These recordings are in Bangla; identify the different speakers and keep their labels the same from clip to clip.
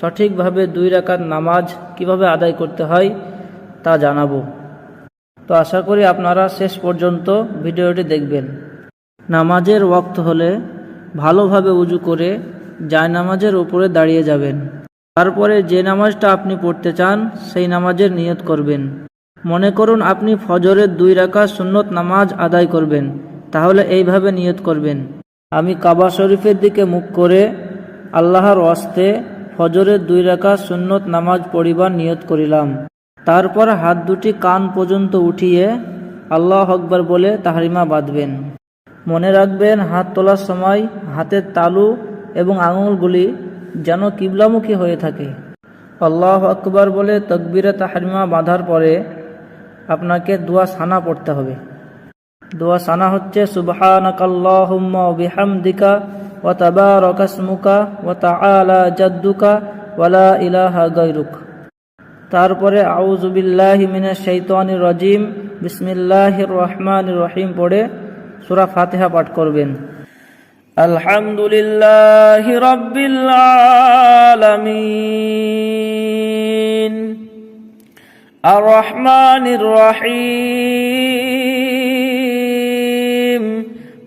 Speaker 1: সঠিকভাবে দুই রাকাত নামাজ কীভাবে আদায় করতে হয় তা জানাব। তো আশা করি আপনারা শেষ পর্যন্ত ভিডিওটি দেখবেন। নামাজের ওয়াক্ত হলে ভালোভাবে উজু করে জায় নামাজের উপরে দাঁড়িয়ে যাবেন। তারপরে যে নামাজটা আপনি পড়তে চান সেই নামাজের নিয়ত করবেন। মনে করুন আপনি ফজরের দুই রাকাত সুন্নত নামাজ আদায় করবেন, তাহলে এইভাবে নিয়ত করবেন। আমি কাবা শরীফের দিকে মুখ করে আল্লাহর অস্তে ফজরের দুই রাকাত সুন্নত নামাজ পড়িবার নিয়ত করিলাম। তারপর হাত দুটি কান পর্যন্ত উঠিয়ে আল্লাহ আকবর বলে তাহারিমা বাঁধবেন। মনে রাখবেন, হাত তোলার সময় হাতের তালু এবং আঙুলগুলি যেন কিবলামুখী হয়ে থাকে। আল্লাহ আকবর বলে তকবিরে তাহারিমা বাঁধার পরে আপনাকে দোয়া সানা পড়তে হবে। দোয়া সানা হচ্ছে ওয়া বিহামদিকা ওয়া তাআলা জাদ্দুকা ওয়া লা ইলাহা গায়রুক। তারপরে আউযু বিল্লাহি মিনাশ শাইতানির রাজিম। বিসমিল্লাহির রহমানির রহিম পড়ে সূরা ফাতিহা পাঠ করবেন। আলহামদুলিল্লাহি রাব্বিল আলামিন। আর রহমানির রহিম।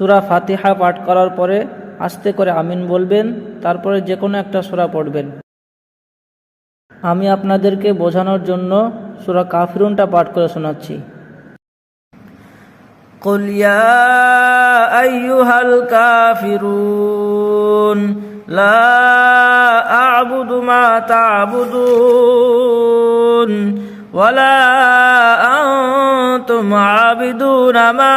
Speaker 1: সুরা ফাতিহা পাঠ করার পরে আস্তে করে আমিন বলবেন তারপরে যে কোনো একটা সুরা পড়বেন আমি আপনাদেরকে বোঝানোর জন্য সুরা কাফিরুনটা পাঠ করে শোনাচ্ছি قل يا أيها الكافرون لا أعبد ما تعبدون ولا أنتم عابدون ما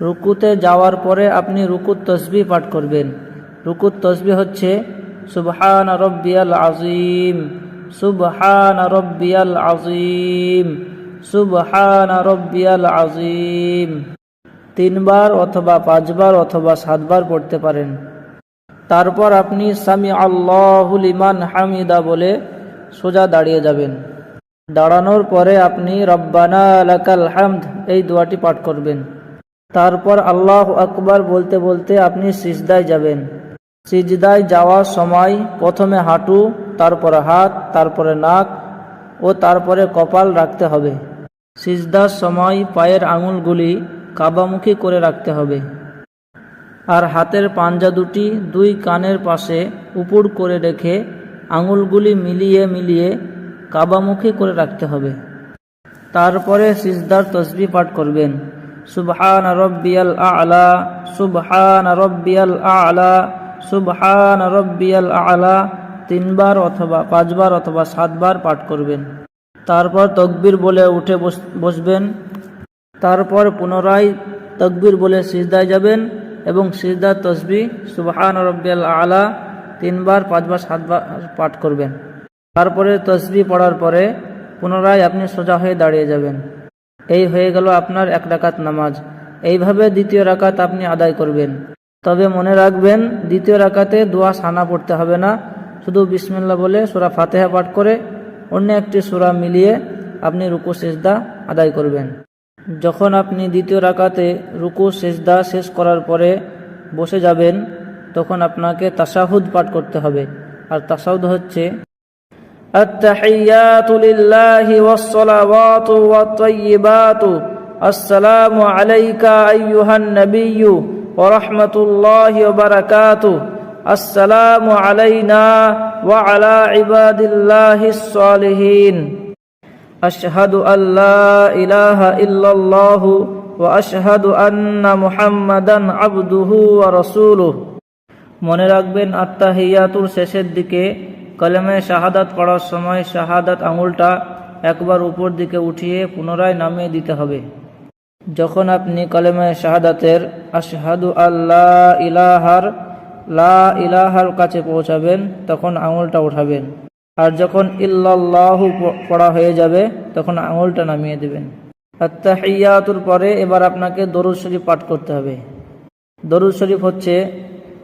Speaker 1: রুকুতে যাওয়ার পরে আপনি রুকুত তসবি পাঠ করবেন। রুকুত তসবি হচ্ছে, সুবহান রব্বিয়াল আজিম সুবহান রব্বিয়াল আজিম সুবহান রব্বিয়াল আজিম তিনবার অথবা পাঁচবার অথবা সাতবার পড়তে পারেন। তারপর আপনি সামি আল্লাহুল ইমান হামিদা বলে সোজা দাঁড়িয়ে যাবেন। দাঁড়ানোর পরে আপনি, রব্বানা লাকাল হামদ এই দোয়াটি পাঠ করবেন। তারপর আল্লাহ আকবার বলতে বলতে আপনি সিজদায় যাবেন। সিজদায় যাওয়ার সময় প্রথমে হাঁটু, তারপরে হাত, তারপরে নাক ও তারপরে কপাল রাখতে হবে। সিজদার সময় পায়ের আঙুলগুলি কাবামুখী করে রাখতে হবে। আর হাতের পাঞ্জা দুটি দুই কানের পাশে উপুর করে রেখে আঙুলগুলি মিলিয়ে মিলিয়ে কাবামুখী করে রাখতে হবে। তারপরে সিজদার তসবি পাঠ করবেন। সুবহান রব্বিয়াল আলা, সুবহান রব্বিয়াল আলা, সুবহান রব্বিয়াল আলা, তিনবার অথবা পাঁচবার অথবা সাতবার পাঠ করবেন। তারপর তকবির বলে উঠে বসবেন। তারপর পুনরায় তকবির বলে সিজদায় যাবেন এবং সিজদার তসবি সুবহান রব্বিয়াল আলা তিনবার, পাঁচবার, সাতবার পাঠ করবেন। তারপরে তসবি পড়ার পরে পুনরায় আপনি সোজা হয়ে দাঁড়িয়ে যাবেন। এই হয়ে গেল আপনার এক রাকাত নামাজ। এইভাবে দ্বিতীয় রাকাত আপনি আদায় করবেন। তবে মনে রাখবেন, দ্বিতীয় রাকাতে দোয়া সানা পড়তে হবে না। শুধু বিসমিল্লা বলে সুরা ফাতেহা পাঠ করে অন্য একটি সুরা মিলিয়ে আপনি রুকু, সেজদা আদায় করবেন। যখন আপনি দ্বিতীয় রাকাতে রুকু, সেজদা শেষ করার পরে বসে যাবেন, তখন আপনাকে তাসাহুদ পাঠ করতে হবে। আর তাসাহুদ হচ্ছে التحيات لله والصلوات والطيبات السلام عليك أيها النبي ورحمة الله وبركاته السلام علينا وعلى عباد الله الصالحين أشهد أن لا إله إلا الله وأشهد أن محمدا عبده ورسوله মনে রাখবেন আত্মাহিয়াতুর শেষের দিকে কলেমায় শাহাদাত পড়ার সময় শাহাদাত আঙুলটা একবার উপর দিকে উঠিয়ে পুনরায় নামিয়ে দিতে হবে। যখন আপনি কলেমায় শাহাদাতের আশহাদু আল্লাহ ইলাহার, লা ইলাহার কাছে পৌঁছাবেন, তখন আঙুলটা উঠাবেন। আর যখন ইল্লাল্লাহু পড়া হয়ে যাবে, তখন আঙুলটা নামিয়ে দেবেন। আত্মাহিয়াতুর পরে এবার আপনাকে দরুদ শরীফ পাঠ করতে হবে। দরুদ শরীফ হচ্ছে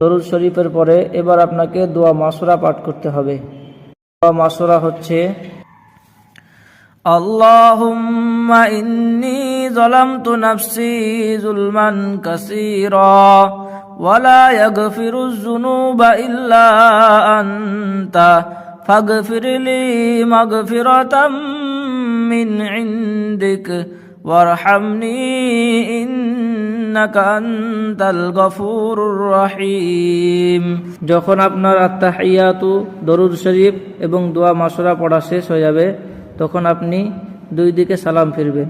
Speaker 1: দরুদ শরীফের পরে এবার আপনাকে দোয়া মাসুরা পাঠ করতে হবে দোয়া মাসুরা হচ্ছে اللهم إني ظلمت نفسي ظلما كثيرا ولا يغفر الذنوب إلا أنت فاغفر لي مغفرة من عندك وارحمني إنك أنت الغفور الرحيم যখন আপনার আত্মাহিয়াতু দরুদ শরীফ এবং দোয়া মাসুরা পড়া শেষ হয়ে যাবে, তখন আপনি দুই দিকে সালাম ফিরবেন।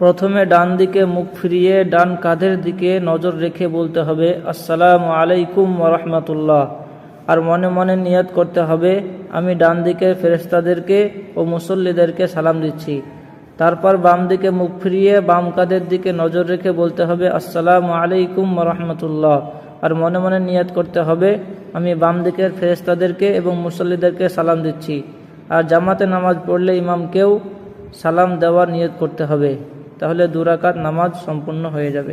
Speaker 1: প্রথমে ডান দিকে মুখ ফিরিয়ে ডান কাঁধের দিকে নজর রেখে বলতে হবে, আসসালামু আলাইকুম রহমতুল্লাহ। আর মনে মনে নিয়ত করতে হবে, আমি ডান দিকে ফেরেস্তাদেরকে ও মুসল্লিদেরকে সালাম দিচ্ছি। তারপর বাম দিকে মুখ ফিরিয়ে বাম কাদের দিকে নজর রেখে বলতে হবে, আসসালামু আলাইকুম রহমতুল্লাহ। আর মনে মনে নিয়াত করতে হবে, আমি বাম দিকের ফেরেস্তাদেরকে এবং মুসল্লিদেরকে সালাম দিচ্ছি। আর জামাতে নামাজ পড়লে ইমামকেও সালাম দেওয়ার নিয়ত করতে হবে, তাহলে দুরাকাত নামাজ সম্পূর্ণ হয়ে যাবে।